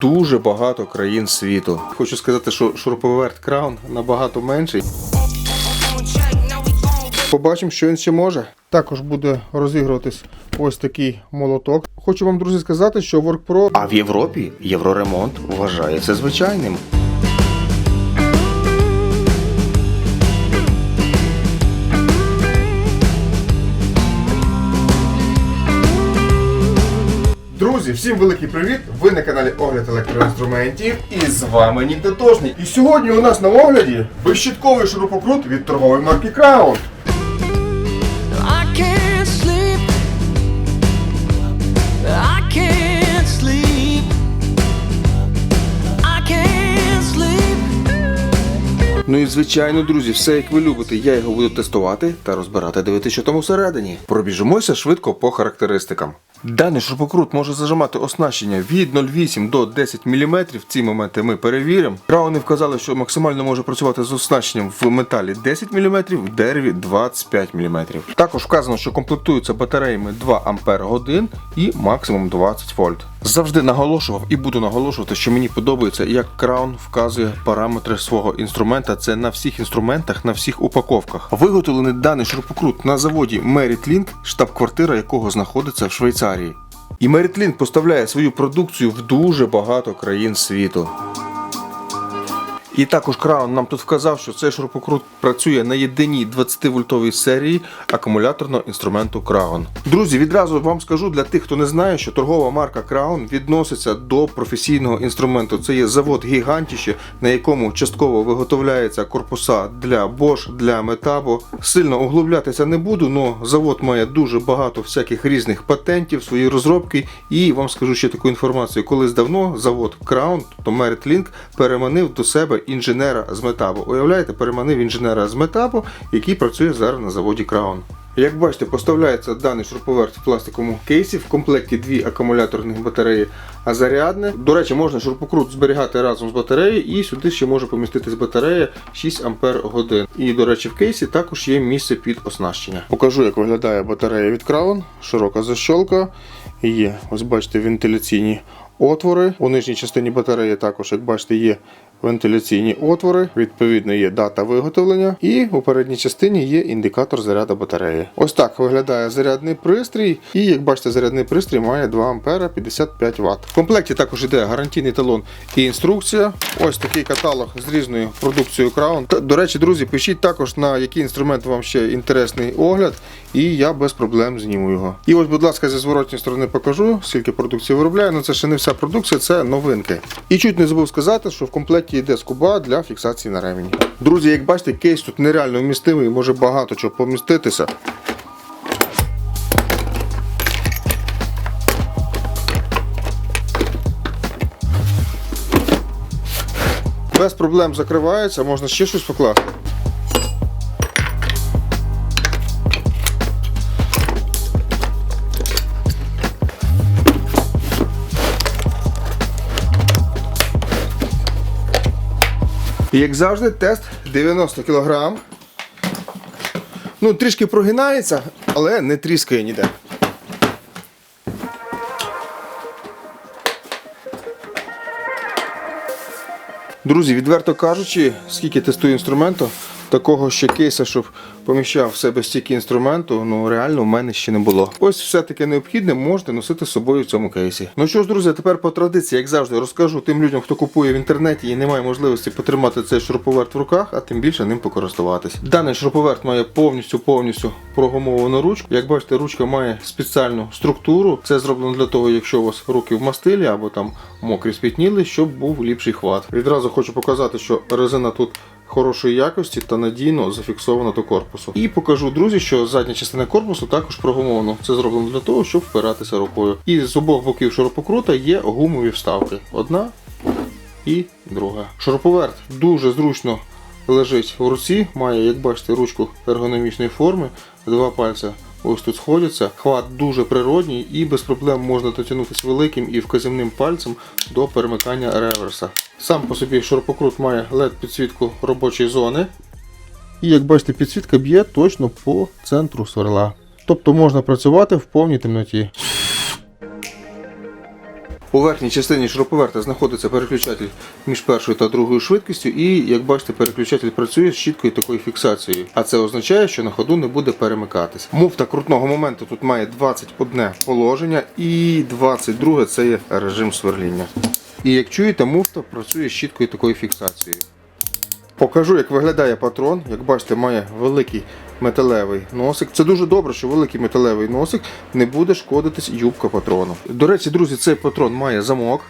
дуже багато країн світу. Хочу сказати, що шуруповерт Краун набагато менший. Побачимо, що він ще може. Також буде розігруватись ось такий молоток. Хочу вам, друзі, сказати, що WorkPro... А в Європі євроремонт вважається звичайним. Друзі, всім великий привіт! Ви на каналі Огляд електроінструментів і з вами Ніндетошник. І сьогодні у нас на огляді безщітковий шурупокрут від торгової марки Crown. Ну і звичайно, друзі, все як ви любите. Я його буду тестувати та розбирати, дивитися, що там всередині. Пробіжимося швидко по характеристикам. Даний шурупокрут може зажимати оснащення від 0,8 до 10 мм. Ці моменти ми перевіримо. Крауни вказали, що максимально може працювати з оснащенням в металі 10 мм, в дереві 25 мм. Також вказано, що комплектуються батареями 2 Ампер годин і максимум 20 вольт. Завжди наголошував і буду наголошувати, що мені подобається, як Краун вказує параметри свого інструмента. Це на всіх інструментах, на всіх упаковках. Виготовлений даний шурупокрут на заводі Merit Link, штаб-квартира якого знаходиться в Швейцарії. І Мерітлін поставляє свою продукцію в дуже багато країн світу. І також Краун нам тут вказав, що цей шурупокрут працює на єдиній 20-вольтовій серії акумуляторного інструменту Краун. Друзі, відразу вам скажу для тих, хто не знає, що торгова марка Краун відноситься до професійного інструменту. Це є завод гігантіще, на якому частково виготовляються корпуса для Bosch, для Metabo. Сильно углублятися не буду, але завод має дуже багато всяких різних патентів, свої розробки. І вам скажу ще таку інформацію. Колись давно завод Краун, тобто Merit Link, переманив до себе інженера з Метабо. Уявляєте, переманив інженера з Метабо, який працює зараз на заводі Краун. Як бачите, поставляється даний шуруповерт в пластиковому кейсі. В комплекті дві акумуляторних батареї, а зарядне. До речі, можна шурупокрут зберігати разом з батареєю, і сюди ще може поміститись батарея 6 Ампер годин. І, до речі, в кейсі також є місце під оснащення. Покажу, як виглядає батарея від Краун. Широка защолка. Є, ось бачите, вентиляційні отвори. У нижній частині батареї також, як бачите, є вентиляційні отвори. Відповідно, є дата виготовлення. І у передній частині є індикатор заряду батареї. Ось так виглядає зарядний пристрій. І як бачите, зарядний пристрій має 2 ампера 55 Вт. В комплекті також йде гарантійний талон і інструкція. Ось такий каталог з різною продукцією Crown. До речі, друзі, пишіть також на який інструмент вам ще інтересний огляд, і я без проблем зніму його. І ось, будь ласка, зі зворотньої сторони покажу, скільки продукції виробляю. Ну це ще не вся продукція, це новинки. І чуть не забув сказати, що в комплекті йде скуба для фіксації на ремені. Друзі, як бачите, кейс тут нереально вмістивий, може багато чого поміститися. Без проблем закривається, можна ще щось покласти. Як завжди, тест 90 кг. Ну, трішки прогинається, але не тріскає ніде. Друзі, відверто кажучи, скільки тестую інструменту, такого ще кейса, щоб поміщав в себе стільки інструменту, ну реально в мене ще не було. Ось все таке необхідне можете носити з собою в цьому кейсі. Ну що ж, друзі, тепер по традиції, як завжди, розкажу тим людям, хто купує в інтернеті і не має можливості потримати цей шуруповерт в руках, а тим більше ним покористуватись. Даний шуруповерт має повністю повністю прогумовану ручку. Як бачите, ручка має спеціальну структуру. Це зроблено для того, якщо у вас руки в мастилі або там мокрі спітніли, щоб був ліпший хват. Відразу хочу показати, що резина тут хорошої якості та надійно зафіксовано до корпусу. І покажу, друзі, що задня частина корпусу також прогумована. Це зроблено для того, щоб впиратися рукою. І з обох боків шурупокрута є гумові вставки. Одна і друга. Шуруповерт дуже зручно лежить в руці, має, як бачите, ручку ергономічної форми, два пальця. Ось тут сходяться. Хват дуже природній і без проблем можна дотягнутися великим і вказівним пальцем до перемикання реверса. Сам по собі шурупокрут має LED підсвітку робочої зони. І як бачите, підсвітка б'є точно по центру сверла. Тобто можна працювати в повній темноті. У верхній частині шуруповерта знаходиться переключатель між першою та другою швидкістю, і як бачите, переключатель працює з чіткою такою фіксацією. А це означає, що на ходу не буде перемикатись. Муфта крутного моменту тут має 21 положення і 22 це є режим сверління. І як чуєте, муфта працює з щіткою такою фіксацією. Покажу, як виглядає патрон. Як бачите, має великий металевий носик. Це дуже добре, що великий металевий носик не буде шкодитись юбка патрону. До речі, друзі, цей патрон має замок.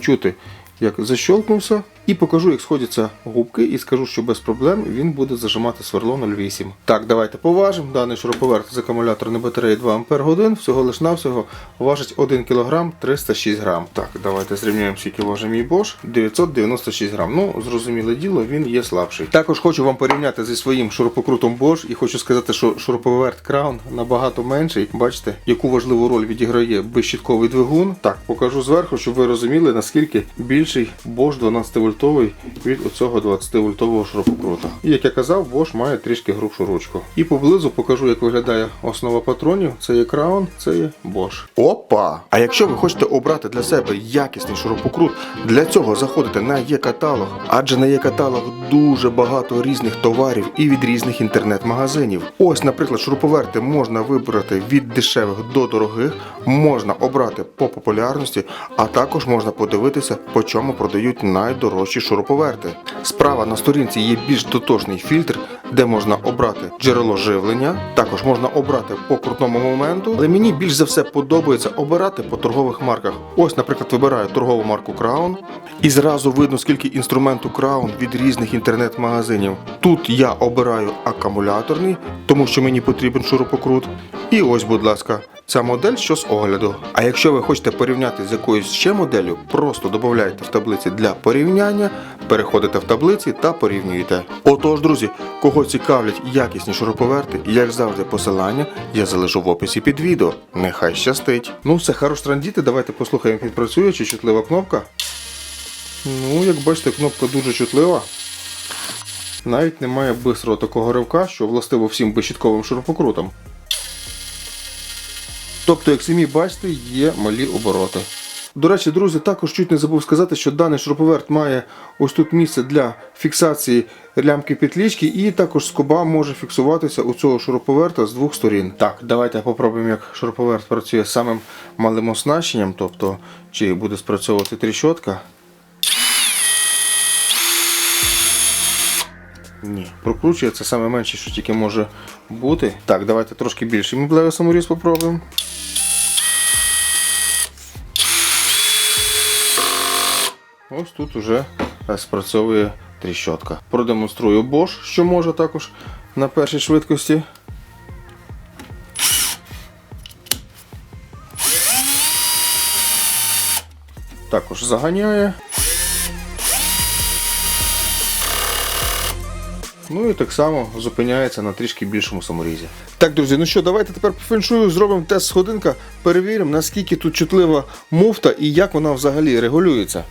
Чути, як защолкнувся. І покажу, як сходяться губки, і скажу, що без проблем він буде зажимати сверло 0,8. Так, давайте поважимо. Даний шуруповерт з акумуляторної батареї 2 Ах, всього лиш навсього важить 1 кг 306 г. Так, давайте зрівняємо, скільки важить мій Bosch. 996 г. Ну, зрозуміле діло, він є слабший. Також хочу вам порівняти зі своїм шурупокрутом Bosch і хочу сказати, що шуруповерт Crown набагато менший. Бачите, яку важливу роль відіграє безщітковий двигун. Так, покажу зверху, щоб ви розуміли, наскільки більший Bosch 12 вольтовий від оцього 20 вольтового шурупокрута. І як я казав, Bosch має трішки грубшу ручку. І поблизу покажу, як виглядає основа патронів. Це є Crown, це є Bosch. Опа! А якщо ви хочете обрати для себе якісний шурупокрут, для цього заходите на є-каталог, адже на є-каталог дуже багато різних товарів і від різних інтернет-магазинів. Ось, наприклад, шуруповерти можна вибрати від дешевих до дорогих, можна обрати по популярності, а також можна подивитися, по чому продають найдорожчі шуруповерти. Справа на сторінці є більш дотошний фільтр, де можна обрати джерело живлення, також можна обрати по крутному моменту, але мені більш за все подобається обирати по торгових марках. Ось, наприклад, вибираю торгову марку Crown, і зразу видно, скільки інструменту Crown від різних інтернет-магазинів. Тут я обираю акумуляторний, тому що мені потрібен шурупокрут. І ось, будь ласка, ця модель що з огляду. А якщо ви хочете порівняти з якоюсь ще моделлю, просто додавайте в таблиці для порівняння, переходите в таблиці та порівнюєте. Отож, друзі, кого цікавлять якісні шуруповерти, як завжди, посилання я залишу в описі під відео. Нехай щастить. Ну, все хорош трандіти, давайте послухаємо, як працює чи чутлива кнопка. Ну, як бачите, кнопка дуже чутлива. Навіть немає бистрого такого ривка, що властиво всім безщітковим шурупокрутам. Тобто, як самі бачите, є малі обороти. До речі, друзі, також чуть не забув сказати, що даний шуруповерт має ось тут місце для фіксації лямки петлічки, і також скоба може фіксуватися у цього шуруповерта з двох сторін. Так, давайте попробуємо, як шуруповерт працює з самим малим оснащенням, тобто чи буде спрацьовувати тріщотка. Ні, прокручує це саме менше, що тільки може бути. Так, давайте трошки більше меблевий саморіз попробуємо. Ось тут уже е, спрацьовує тріщотка. Продемонструю Bosch, що може також на першій швидкості. Також заганяє. Ну і так само зупиняється на трішки більшому саморізі. Так, друзі, ну що, давайте тепер по феншую зробимо тест сходинка, перевіримо, наскільки тут чутлива муфта і як вона взагалі регулюється.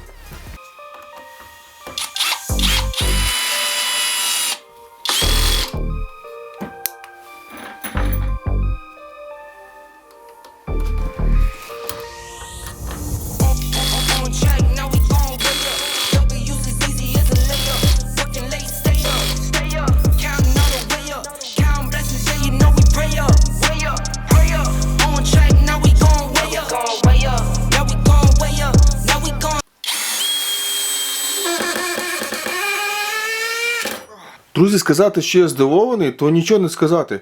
Друзі, сказати, що я здивований, то нічого не сказати.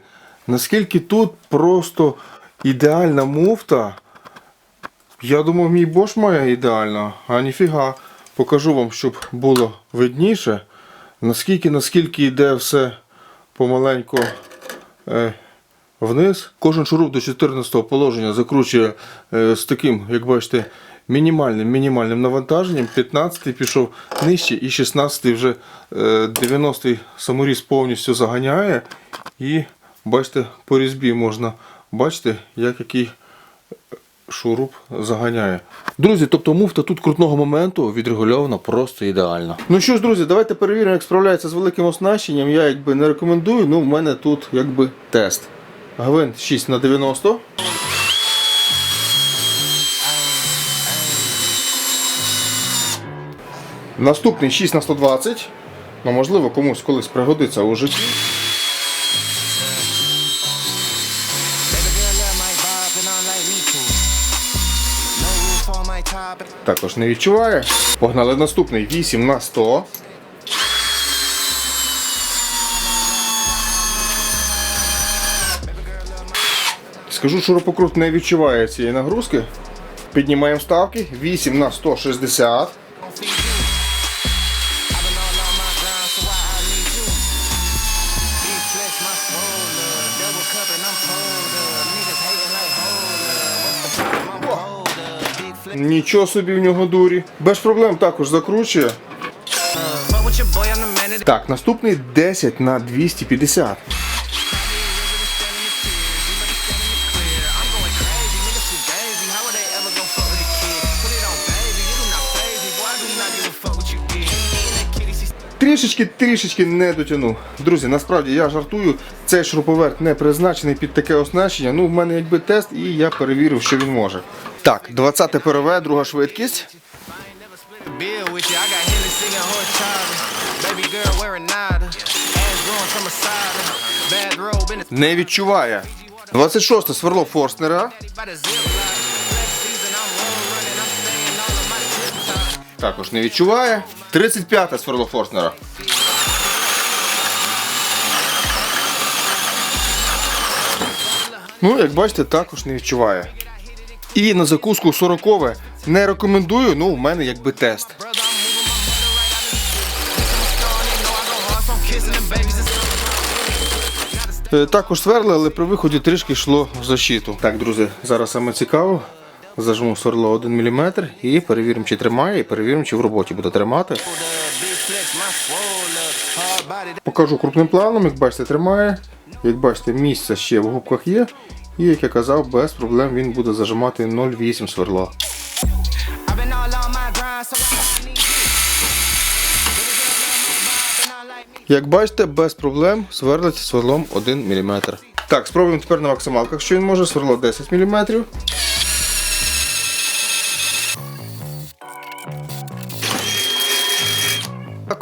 Наскільки тут просто ідеальна муфта. Я думав, мій Bosch має ідеально, а ніфіга. Покажу вам, щоб було видніше. Наскільки, наскільки йде все помаленьку е, вниз. Кожен шуруп до 14 положення закручує е, з таким, як бачите, мінімальним мінімальним навантаженням. 15 пішов нижче і 16-й вже е, 90-й саморіз повністю заганяє. І бачите, по різьбі можна бачити, як який шуруп заганяє. Друзі, тобто муфта тут крутного моменту відрегульована просто ідеально. Ну що ж, друзі, давайте перевіримо, як справляється з великим оснащенням. Я якби не рекомендую, ну в мене тут якби тест. Гвинт 6 на 90. Наступний 6 на 120. Ну, можливо, комусь колись пригодиться у житті. Також не відчуває. Погнали наступний 8 на 100. Скажу, шурупокрут не відчуває цієї нагрузки. Піднімаємо ставки. 8 на 160. Нічого собі в нього дурі. Без проблем також закручує. Так, наступний 10 на 250. I'm going crazy. Niggas too gazy. How would they ever go fuck with a kid? Put it on baby. You do not phase me. Boy, I do not give a fuck what you get. In that kitty, she Трішечки, трішечки не дотягнув. Друзі, насправді я жартую. Цей шуруповерт не призначений під таке оснащення. Ну, в мене якби тест, і я перевірив, що він може. Так, 20 ПРВ, друга швидкість. Не відчуває. 26 сверло Форстнера. Також не відчуває. 35 сверло Форстнера. Ну, як бачите, також не відчуває. І на закуску 40 не рекомендую, ну, в мене якби тест. Е, Також сверли, але при виході трішки йшло в защиту. Так, друзі, зараз саме цікаво. Зажму сверло 1 мм і перевіримо, чи тримає, і перевіримо, чи в роботі буде тримати. Покажу крупним планом, як бачите, тримає. Як бачите, місце ще в губках є. І як я казав, без проблем він буде зажимати 0,8 сверло. I've been all on my grind, so I need you. Як бачите, без проблем сверлить сверлом 1 мм. Так, спробуємо тепер на максималках, що він може, сверло 10 мм.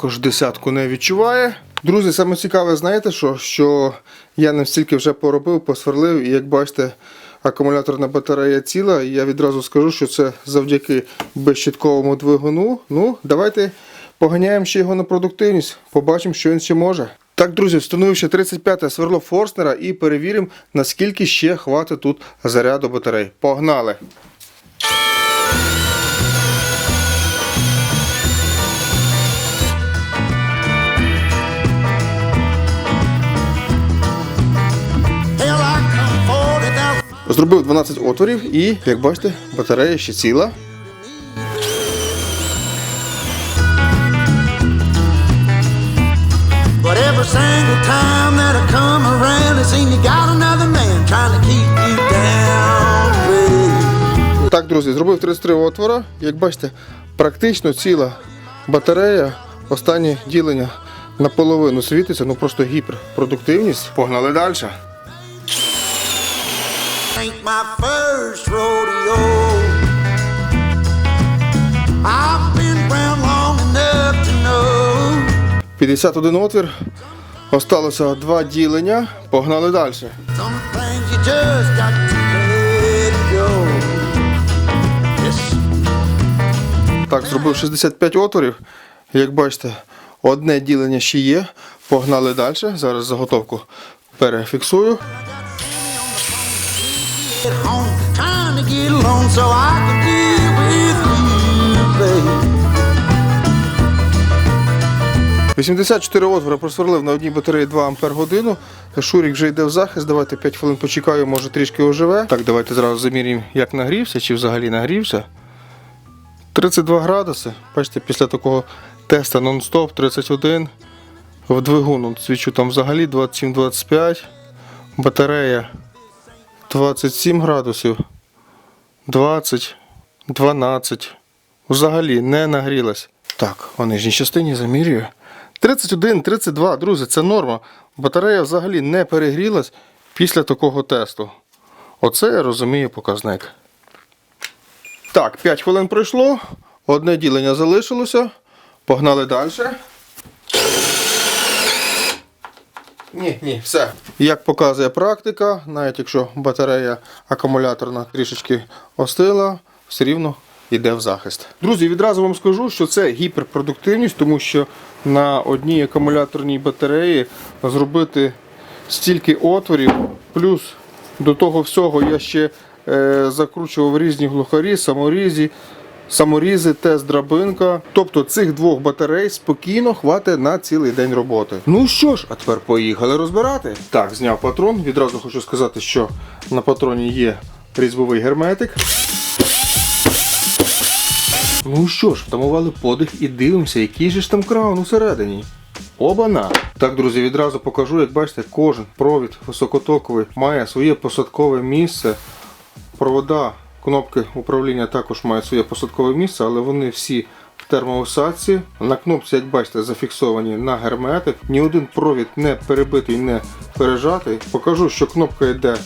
Також десятку не відчуває. Друзі, саме цікаве, знаєте що? Що я не стільки вже поробив, посверлив, і як бачите, акумуляторна батарея ціла. І я відразу скажу, що це завдяки безщитковому двигуну. Ну, давайте поганяємо ще його на продуктивність, побачимо, що він ще може. Так, друзі, встановив ще 35-те сверло Форстнера і перевіримо, наскільки ще хватить тут заряду батарей. Погнали! Зробив 12 отворів і, як бачите, батарея ще ціла. Так, друзі, зробив 33 отвора. Як бачите, практично ціла батарея. Останнє ділення наполовину світиться, ну просто гіперпродуктивність. Погнали далі. Ain't my first rodeo. I've been around long enough to know 51 отвір. Осталося два ділення. Погнали далі. some things you just got to let go. Yes. Так, зробив 65 отворів. Як бачите, одне ділення ще є. Погнали далі. Зараз заготовку перефіксую. Get home, trying to get along so I can be with you, babe. 84 отвори просверлив на одній батареї 2 Ампер годину. Шурік вже йде в захист. Давайте 5 хвилин почекаю, може трішки оживе. Так, давайте зразу замірюємо, як нагрівся, чи взагалі нагрівся. 32 градуси. Бачите, після такого теста нон-стоп 31. В двигуну свічу там взагалі 27-25. Батарея 27 градусів. 20, 12. Взагалі не нагрілась. Так, у нижній частині замірюю. 31, 32, друзі, це норма. Батарея взагалі не перегрілась після такого тесту. Оце я розумію показник. Так, 5 хвилин пройшло. Одне ділення залишилося. Погнали далі. Ні, ні, все. Як показує практика, навіть якщо батарея акумуляторна трішечки остила, все рівно йде в захист. Друзі, відразу вам скажу, що це гіперпродуктивність, тому що на одній акумуляторній батареї зробити стільки отворів, плюс до того всього я ще е, закручував різні глухарі, саморізі. Саморізи, тест драбинка. Тобто цих двох батарей спокійно хватить на цілий день роботи. Ну що ж, а тепер поїхали розбирати. Так, зняв патрон. Відразу хочу сказати, що на патроні є різьбовий герметик. Ну що ж, втамували подих і дивимося, який же ж там краун усередині. Обана! Так, друзі, відразу покажу, як бачите, кожен провід високотоковий має своє посадкове місце. Провода, кнопки управління також мають своє посадкове місце, але вони всі в термоусадці. На кнопці, як бачите, зафіксовані на герметик. Ні один провід не перебитий, не пережатий. Покажу, що кнопка йде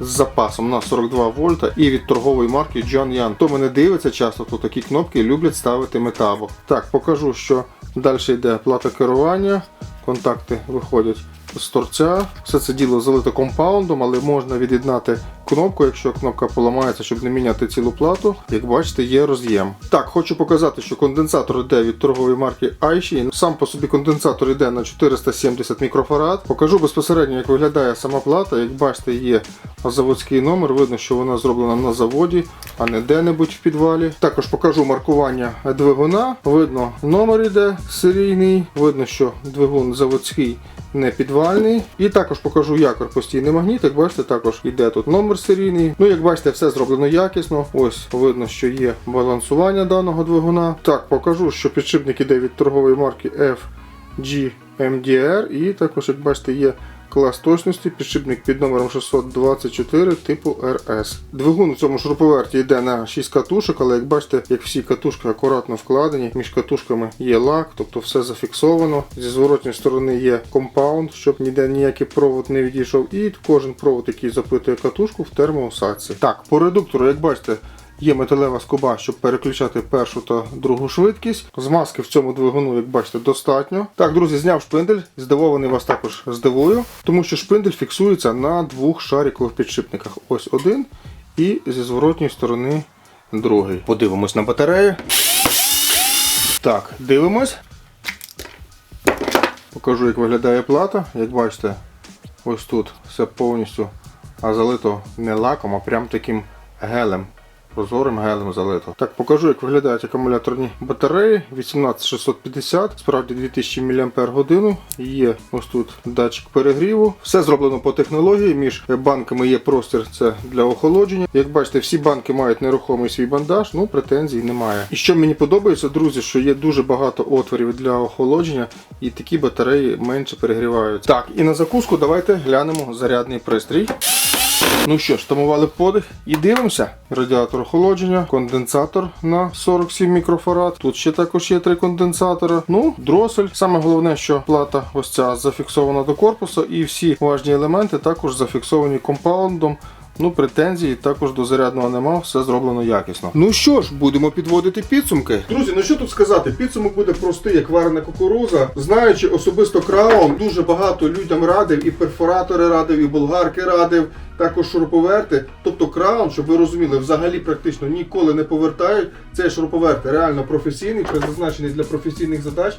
з запасом на 42 вольта і від торгової марки John Yan. Хто мене дивиться часто, то такі кнопки люблять ставити метабо. Так, покажу, що далі йде плата керування. Контакти виходять з торця. Все це діло залито компаундом, але можна від'єднати кнопку, якщо кнопка поламається, щоб не міняти цілу плату. Як бачите, є роз'єм. Так, хочу показати, що конденсатор йде від торгової марки Aishi. Сам по собі конденсатор йде на 470 мікрофарад. Покажу безпосередньо, як виглядає сама плата. Як бачите, є заводський номер. Видно, що вона зроблена на заводі, а не де-небудь в підвалі. Також покажу маркування двигуна. Видно, номер іде серійний. Видно, що двигун заводський не підвальний. І також покажу якор постійний магніт. Як бачите, також йде тут номер серійний. Ну, як бачите, все зроблено якісно. Ось видно, що є балансування даного двигуна. Так, покажу, що підшипник іде від торгової марки FGMDR. І також, як бачите, є клас точності, підшипник під номером 624 типу RS. Двигун у цьому шуруповерті йде на 6 катушок, але як бачите, як всі катушки акуратно вкладені, між катушками є лак, тобто все зафіксовано. Зі зворотньої сторони є компаунд, щоб ніде ніякий провод не відійшов. І кожен провод, який запитує катушку в термоусадці. Так, по редуктору, як бачите. Є металева скоба, щоб переключати першу та другу швидкість. Змазки в цьому двигуну, як бачите, достатньо. Так, друзі, зняв шпиндель. Здивований вас також здивую, тому що шпиндель фіксується на двох шарикових підшипниках. Ось один і зі зворотньої сторони другий. Подивимось на батарею. Так, дивимось. Покажу, як виглядає плата. Як бачите, ось тут все повністю залито не лаком, а прям таким гелем. Прозорим гелем залито. Так, покажу, як виглядають акумуляторні батареї. 18650, справді 2000 мАч. Є ось тут датчик перегріву. Все зроблено по технології. Між банками є простір це для охолодження. Як бачите, всі банки мають нерухомий свій бандаж, ну претензій немає. І що мені подобається, друзі, що є дуже багато отворів для охолодження, і такі батареї менше перегріваються. Так, і на закуску давайте глянемо зарядний пристрій. Ну що ж, тамували подих і дивимося. Радіатор охолодження, конденсатор на 47 мікрофарад. Тут ще також є три конденсатора. Ну, дросель. Саме головне, що плата ось ця зафіксована до корпусу, і всі важні елементи також зафіксовані компаундом. Ну, претензій також до зарядного нема, все зроблено якісно. Ну що ж, будемо підводити підсумки. Друзі, ну що тут сказати? Підсумок буде простий, як варена кукуруза. Знаючи особисто краун, дуже багато людям радив, і перфоратори радив, і болгарки радив, також шуруповерти. Тобто краун, щоб ви розуміли, взагалі практично ніколи не повертають. Цей шуруповерт реально професійний, призначений для професійних задач.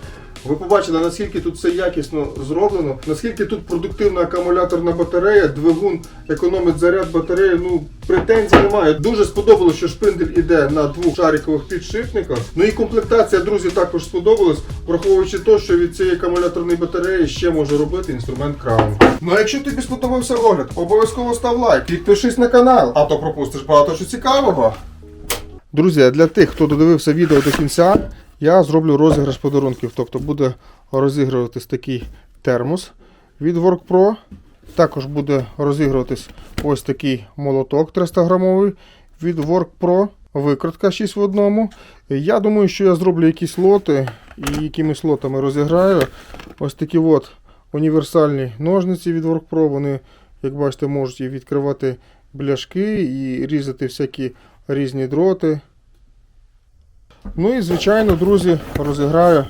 Ви побачили, наскільки тут все якісно зроблено, наскільки тут продуктивна акумуляторна батарея, двигун економить заряд батареї. Ну претензій немає. Дуже сподобалось, що шпиндель іде на двох шарикових підшипниках. Ну і комплектація, друзі, також сподобалась, враховуючи те, що від цієї акумуляторної батареї ще може робити інструмент краун. Ну а якщо тобі сподобався огляд, обов'язково став лайк, підпишись на канал, а то пропустиш багато що цікавого. Друзі, для тих, хто додивився відео до кінця, я зроблю розіграш подарунків. Тобто буде розігруватись такий термос від WorkPro. Також буде розігруватись ось такий молоток 300 грамовий від WorkPro. Викрутка 6 в одному. Я думаю, що я зроблю якісь лоти і якимись лотами розіграю. Ось такі от універсальні ножниці від WorkPro. Вони, як бачите, можуть і відкривати бляшки і різати всякі різні дроти. Ну і звичайно, друзі, розіграю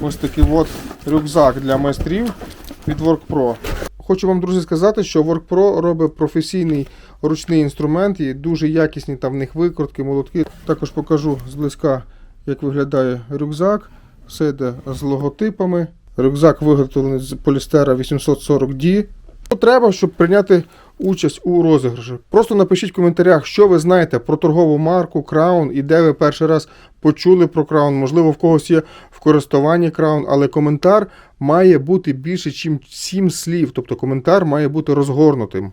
ось такий от рюкзак для майстрів від WorkPro. Хочу вам, друзі, сказати, що WorkPro робить професійний ручний інструмент, і дуже якісні там в них викрутки, молотки. Також покажу зблизька, як виглядає рюкзак. Все йде з логотипами. Рюкзак виготовлений з полістера 840D. Треба, щоб прийняти участь у розіграші? Просто напишіть в коментарях, що ви знаєте про торгову марку Краун і де ви перший раз почули про краун. Можливо, в когось є в користуванні краун, але коментар має бути більше, ніж 7 слів. Тобто коментар має бути розгорнутим.